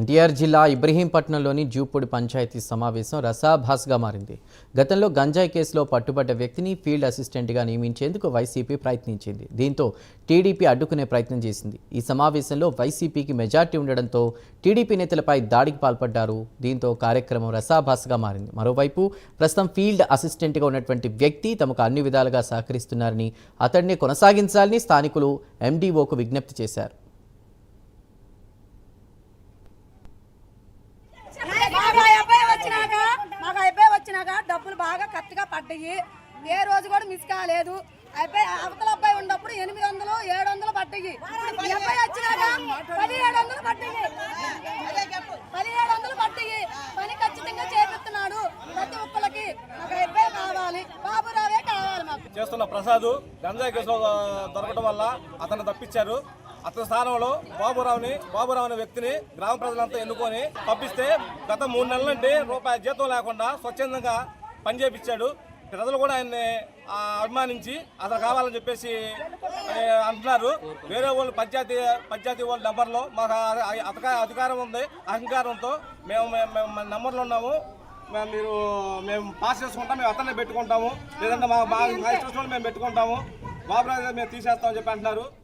ఎన్టీఆర్ జిల్లా ఇబ్రహీంపట్నంలోని జూపూడి పంచాయతీ సమావేశం రసాభాస్గా మారింది. గతంలో గంజాయి కేసులో పట్టుబడ్డ వ్యక్తిని ఫీల్డ్ అసిస్టెంట్గా నియమించేందుకు వైసీపీ ప్రయత్నించింది. దీంతో టీడీపీ అడ్డుకునే ప్రయత్నం చేసింది. ఈ సమావేశంలో వైసీపీకి మెజార్టీ ఉండడంతో టీడీపీ నేతలపై దాడికి పాల్పడ్డారు. దీంతో కార్యక్రమం రసాభాస్గా మారింది. మరోవైపు ప్రస్తుతం ఫీల్డ్ అసిస్టెంట్గా ఉన్నటువంటి వ్యక్తి తమకు అన్ని విధాలుగా సహకరిస్తున్నారని అతడిని కొనసాగించాలని స్థానికులు ఎండీఓకు విజ్ఞప్తి చేశారు మాకు ఆ అబ్బాయి వచ్చినాక మాకు ఆ అబ్బాయి వచ్చినాక డబ్బులు బాగా కరెక్ట్గా పడ్డాయి. ఏ రోజు కూడా మిస్ కాలేదు. అబ్బాయి అవతల అబ్బాయి ఉన్నప్పుడు ఎనిమిది వందలు ఏడు వందలు పడ్డాయి. అబ్బాయి వచ్చినాక పదిహేడు వందలు పడ్డాయి. పదిహేడు వందలు పడ్డాయి. పని ఖచ్చితంగా చేపిస్తున్నాడు. ప్రతి ఒక్కరికి ఒక అబ్బాయి కావాలి. బాబురావే కావాలి మాకు. చేస్తున్న ప్రసాద్ గంజాయి కేసులో దొరకడం వల్ల అతను తప్పించారు. అతని స్థానంలో బాబురావుని బాబురావు అనే వ్యక్తిని గ్రామ ప్రజలంతా ఎన్నుకొని పంపిస్తే గత మూడు నెలల నుండి రూపాయి జీతం లేకుండా స్వచ్ఛందంగా పనిచేపించాడు ప్రజలు కూడా ఆయన్ని అభిమానించి అతను కావాలని చెప్పేసి అంటున్నారు. వేరే వాళ్ళు పంచాయతీ పంచాయతీ వాళ్ళ నెంబర్లో మాకు ఆ- అధికారం ఉంది అహంకారంతో మేము మేము- మేము నెంబర్లో ఉన్నాము. మేము మీరు మేము పాస్ చేసుకుంటాం మేము అతనే పెట్టుకుంటాము. లేదంటే మా మా ఇష్టం మేము పెట్టుకుంటాము. బాబు మేము తీసేస్తామని చెప్పి అంటున్నారు.